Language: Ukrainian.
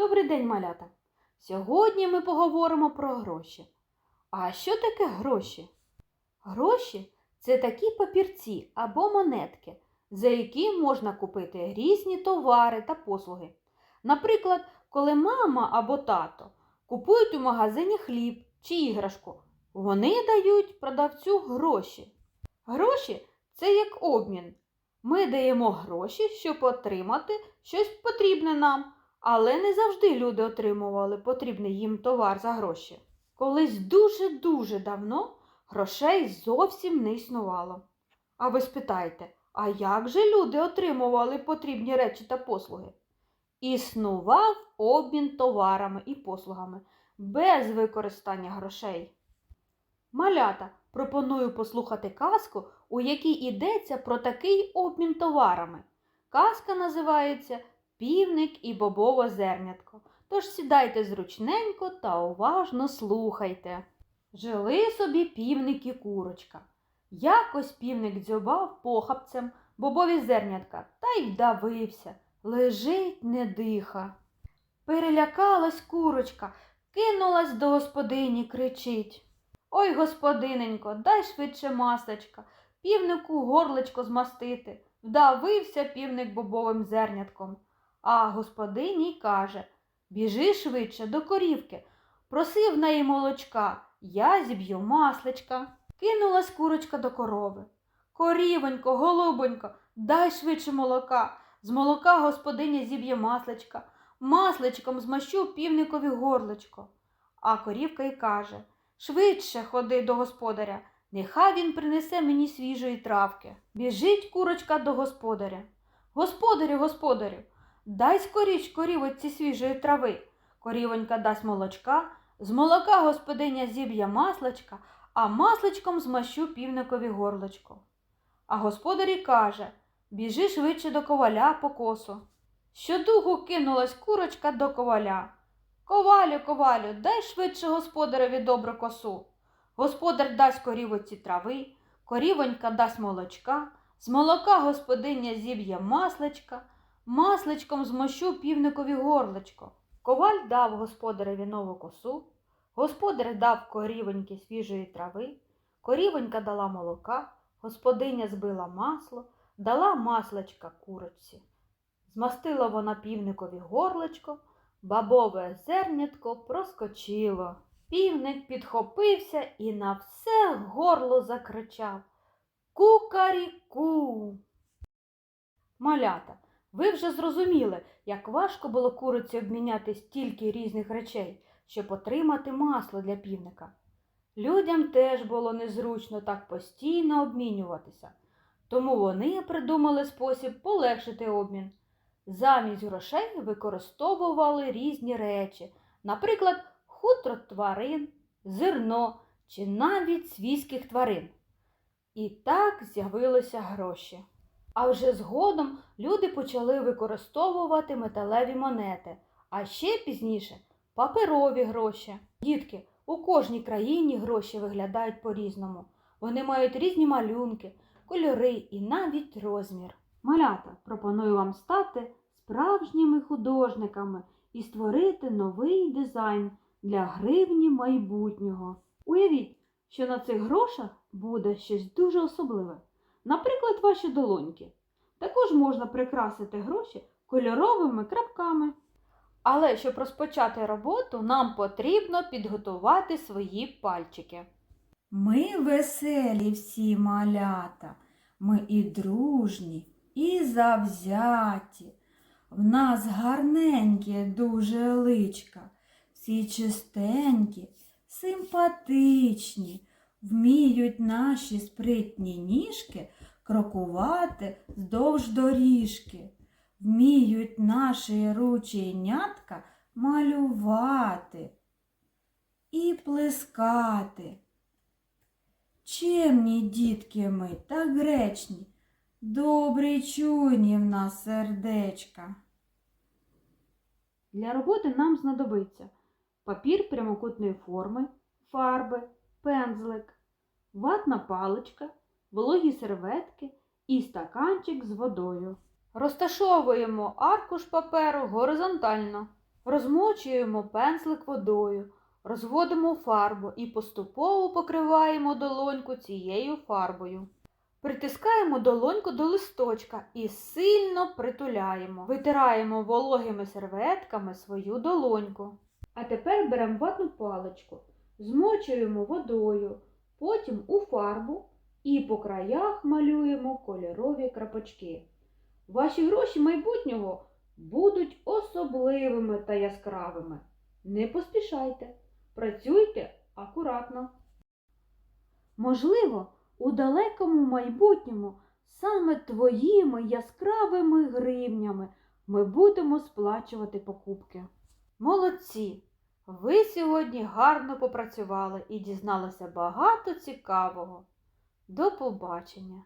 Добрий день, малята! Сьогодні ми поговоримо про гроші. А що таке гроші? Гроші це такі папірці або монетки, за які можна купити різні товари та послуги. Наприклад, коли мама або тато купують у магазині хліб чи іграшку, вони дають продавцю гроші. Гроші це як обмін. Ми даємо гроші, щоб отримати щось потрібне нам. Але не завжди люди отримували потрібний їм товар за гроші. Колись дуже-дуже давно грошей зовсім не існувало. А ви спитаєте, а як же люди отримували потрібні речі та послуги? Існував обмін товарами і послугами без використання грошей. Малята, пропоную послухати казку, у якій йдеться про такий обмін товарами. Казка називається Півник і бобове зернятко. Тож сідайте зручненько та уважно слухайте. Жили собі півник і курочка. Якось півник дзьобав похапцем бобові зернятка та й вдавився. Лежить, не диха. Перелякалась курочка, кинулась до господині, кричить. Ой, господиненько, дай швидше масочка, півнику горлечко змастити. Вдавився півник бобовим зернятком. А господині каже Біжи швидше до корівки. Проси в неї молочка, я зіб'ю масличка. Кинулась курочка до корови. Корівонько, голубонько, дай швидше молока. З молока господиня зіб'є масличка. Масличком змащу півникові горлечко. А корівка й каже Швидше ходи до господаря, нехай він принесе мені свіжої травки. Біжить курочка до господаря. Господарю, господарю, дай скоріч корівочці свіжої трави. Корівонька дасть молочка, з молока господиня зіб'є масличка, а масличком змащу півникові горлочко. А господарі каже Біжи швидше до коваля по косу. Щодугу кинулась курочка до коваля. Ковалю, ковалю, дай швидше господареві добру косу. Господар дасть корівоці трави, корівонька дасть молочка, з молока господиня зіб'є масличка, масличком змощу півникові горлечко. Коваль дав господареві нову косу, господар дав корівоньки свіжої трави, корівонька дала молока, господиня збила масло, дала масличка курочці. Змастила вона півникові горлечко, бабове зернятко проскочило. Півник підхопився і на все горло закричав Кукаріку. Малята, ви вже зрозуміли, як важко було куриці обміняти стільки різних речей, щоб отримати масло для півника. Людям теж було незручно так постійно обмінюватися, тому вони придумали спосіб полегшити обмін. Замість грошей використовували різні речі, наприклад, хутро тварин, зерно чи навіть свійських тварин. І так з'явилися гроші. А вже згодом люди почали використовувати металеві монети, а ще пізніше паперові гроші. Дітки, у кожній країні гроші виглядають по-різному. Вони мають різні малюнки, кольори і навіть розмір. Малята, пропоную вам стати справжніми художниками і створити новий дизайн для гривні майбутнього. Уявіть, що на цих грошах буде щось дуже особливе. Наприклад, ваші долоньки. Також можна прикрасити гроші кольоровими крапками. Але щоб розпочати роботу, нам потрібно підготувати свої пальчики. Ми веселі всі малята, ми і дружні, і завзяті. В нас гарненькі дуже личка, всі чистенькі, симпатичні, вміють наші спритні ніжки крокувати вздовж доріжки, вміють наші рученятка малювати і плескати. Чемні дітки ми та гречні, добрі чуйні в нас сердечка. Для роботи нам знадобиться папір прямокутної форми, фарби, пензлик, ватна паличка, вологі серветки і стаканчик з водою. Розташовуємо аркуш паперу горизонтально. Розмочуємо пензлик водою, розводимо фарбу і поступово покриваємо долоньку цією фарбою. Притискаємо долоньку до листочка і сильно притуляємо. Витираємо вологими серветками свою долоньку. А тепер беремо ватну паличку, змочуємо водою, потім у фарбу і по краях малюємо кольорові крапочки. Ваші гроші майбутнього будуть особливими та яскравими. Не поспішайте, працюйте акуратно. Можливо, у далекому майбутньому саме твоїми яскравими гривнями ми будемо сплачувати покупки. Молодці! Ви сьогодні гарно попрацювали і дізналися багато цікавого. До побачення!